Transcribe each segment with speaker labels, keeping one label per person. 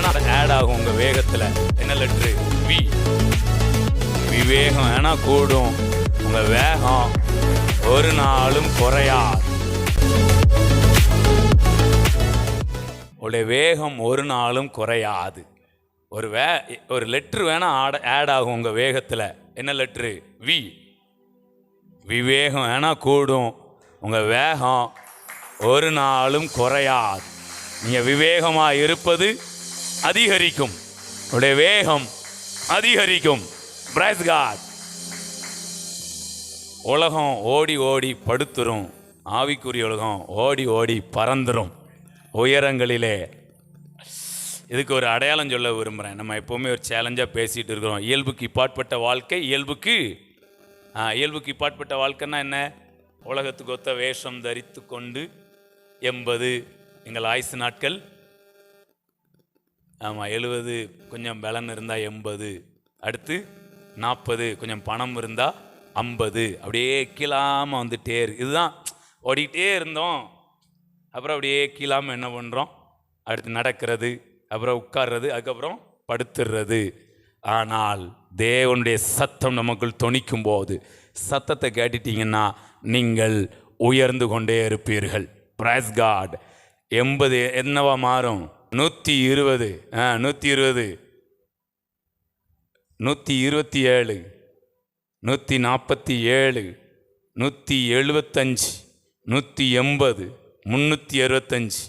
Speaker 1: வேணா ஆட் ஆகும் உங்கள் வேகத்தில். என்ன லெட்ரு வி விவேகம் வேணா கூடும். உங்கள் வேகம் ஒரு நாளும் குறையாது. உடைய வேகம் ஒரு நாளும் குறையாது. ஒரு வே ஒரு லெட்ரு வேணால் ஆட ஆட் ஆகும் உங்கள் வேகத்தில். என்ன லெட்ரு வி விவேகம் வேணால் கூடும். உங்கள் வேகம் ஒரு நாளும் குறையாது. நீங்கள் விவேகமாக இருப்பது அதிகரிக்கும். உடைய வேகம் அதிகரிக்கும். பிரைஸ் உலகம் ஓடி ஓடி படுத்துரும். ஆவிக்குரிய உலகம் ஓடி ஓடி பறந்துடும் உயரங்களிலே. இதுக்கு ஒரு அடையாளம் சொல்ல விரும்புகிறேன் நம்ம எப்போவுமே ஒரு சேலஞ்சாக பேசிகிட்டு இருக்கிறோம். இயல்புக்கு இப்பாற்பட்ட வாழ்க்கை இயல்புக்கு இயல்புக்கு இப்பாற்பட்ட வாழ்க்கைன்னா என்ன? உலகத்துக்கு ஒத்த வேஷம் தரித்து கொண்டு எண்பது எங்கள் ஆயுசு நாட்கள் ஆமாம் எழுபது கொஞ்சம் பலன் இருந்தால் எண்பது அடுத்து நாற்பது கொஞ்சம் பணம் இருந்தால் ஐம்பது. அப்படியே கீழாமல் வந்துட்டே இருக்கு இதுதான் ஓடிக்கிட்டே இருந்தோம். அப்புறம் அப்படியே கீழாமல் என்ன பண்ணுறோம் அடுத்து நடக்கிறது அப்புறம் உட்கார்றது அதுக்கப்புறம் படுத்துடுறது ஆனால் தேவனுடைய சத்தம் நமக்குள் தொனிக்கும் போது சத்தத்தை கேட்டுட்டீங்கன்னா நீங்கள் உயர்ந்து கொண்டே இருப்பீர்கள். பிரைஸ் காட் எண்பது என்னவா மாறும்? நூற்றி இருபது. ஆ நூற்றி இருபது. நூற்றி இருபத்தி ஏழு. நூற்றி நாற்பத்தி ஏழு. நூற்றி எழுபத்தஞ்சு. நூற்றி எண்பது. முந்நூற்றி அறுபத்தஞ்சு.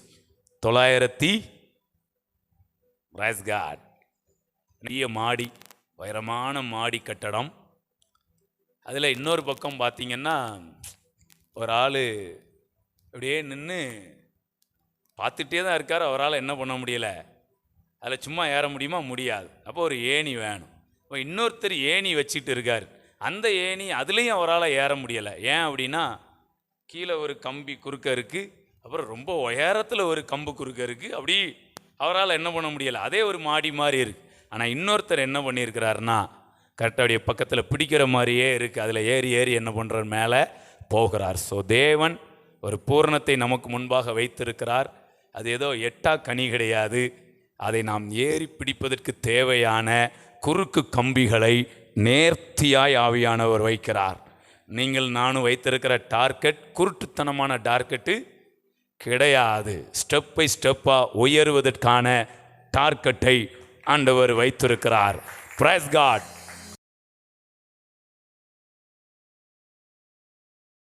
Speaker 1: தொள்ளாயிரத்தி ராஸ்காட் பெரிய மாடி உயரமான மாடி கட்டடம். அதில் இன்னொரு பக்கம் பார்த்திங்கன்னா ஒரு ஆள் அப்படியே நின்று பார்த்துட்டே தான் இருக்கார். அவரால் என்ன பண்ண முடியல? அதில் சும்மா ஏற முடியுமா? முடியாது. அப்போ ஒரு ஏணி வேணும். இப்போ இன்னொருத்தர் ஏணி வச்சுட்டு இருக்கார். அந்த ஏணி அதுலேயும் அவரால் ஏற முடியலை. ஏன் அப்படின்னா கீழே ஒரு கம்பி குறுக்க இருக்குது அப்புறம் ரொம்ப உயரத்தில் ஒரு கம்பு குறுக்க இருக்குது அப்படி அவரால் என்ன பண்ண முடியலை? அதே ஒரு மாடி மாதிரி இருக்குது ஆனால் இன்னொருத்தர் என்ன பண்ணியிருக்கிறாருன்னா கரெக்டாக அப்படியே பக்கத்தில் பிடிக்கிற மாதிரியே இருக்குது அதில் ஏறி ஏறி என்ன பண்ணுற மேலே போகிறார். ஸோ தேவன் ஒரு பூரணத்தை நமக்கு முன்பாக வைத்திருக்கிறார். அது ஏதோ எட்டா கனி கிடையாது. அதை நாம் ஏறி பிடிப்பதற்கு தேவையான குறுக்கு கம்பிகளை நேர்த்தியாய் ஆவியானவர் வைக்கிறார். நீங்கள் நானும் வைத்திருக்கிற டார்கெட் குருட்டுத்தனமான டார்கெட்டு கிடையாது. ஸ்டெப் பை ஸ்டெப்பாக உயருவதற்கான டார்கெட்டை ஆண்டவர் வைத்திருக்கிறார். Price God